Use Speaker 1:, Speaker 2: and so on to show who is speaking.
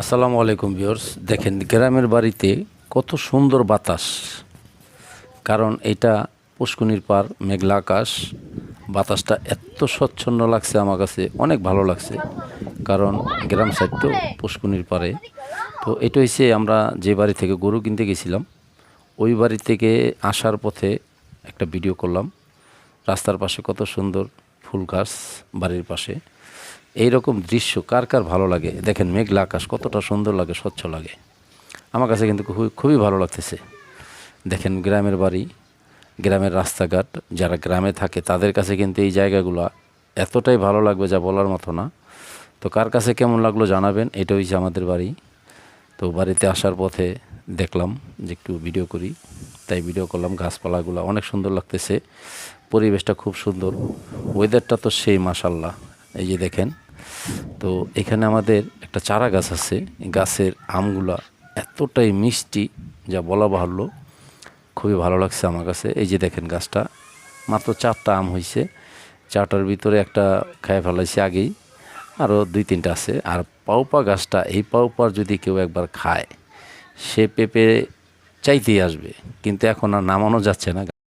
Speaker 1: আসসালামু আলাইকুম ভিউয়ার্স। দেখেন, গ্রামের বাড়িতে কত সুন্দর বাতাস। কারণ এটা পুষ্কুনির পার মেঘলা আকাশ। বাতাসটা এত স্বচ্ছন্ন লাগছে আমার কাছে, অনেক ভালো লাগছে। কারণ গ্রাম সাইড তো পুষ্কুনির পারে তো এটা হচ্ছে আমরা যে বাড়ি থেকে গরু কিনতে গেছিলাম, ওই বাড়ি থেকে আসার পথে একটা ভিডিও করলাম। রাস্তার পাশে কত সুন্দর ফুল গাছ বাড়ির পাশে। এই রকম দৃশ্য কার কার ভালো লাগে? দেখেন মেঘলা আকাশ, কতটা সুন্দর লাগে, স্বচ্ছ লাগে। আমার কাছে কিন্তু খুবই খুবই ভালো লাগতেছে। দেখেন গ্রামের বাড়ি, গ্রামের রাস্তাঘাট, যারা গ্রামে থাকে, তাদের কাছে কিন্তু এই জায়গাগুলো এতটাই ভালো লাগবে যা বলার মতো না। তো কার কাছে কেমন লাগল জানাবেন এটা হচ্ছে আমাদের বাড়ি। তো বাড়িতে আসার পথে দেখলাম যে একটু ভিডিও করি, তাই ভিডিও করলাম, গাছপালাগুলো অনেক সুন্দর লাগতেছে। পরিবেশটা খুব সুন্দর। ওয়েদারটা তো সেই মাসাল্লাহ এই যে দেখেন তো এখানে আমাদের একটা চারা গাছ আছে। গাছের আমগুলা এতটাই মিষ্টি যা বলা বাহুল্য। খুবই ভালো লাগছে আমার কাছে। এই যে দেখেন গাছটা, মাত্র চারটা আম হয়েছে চারটার ভিতরে একটা খায় ফেলাইছে আগেই। আরও দুই তিনটা আছে। আর পাউপা গাছটা, এই পাউপার যদি কেউ একবার খায়, সে পেঁপে চাইতেই আসবে। কিন্তু এখন আর নামানো যাচ্ছে না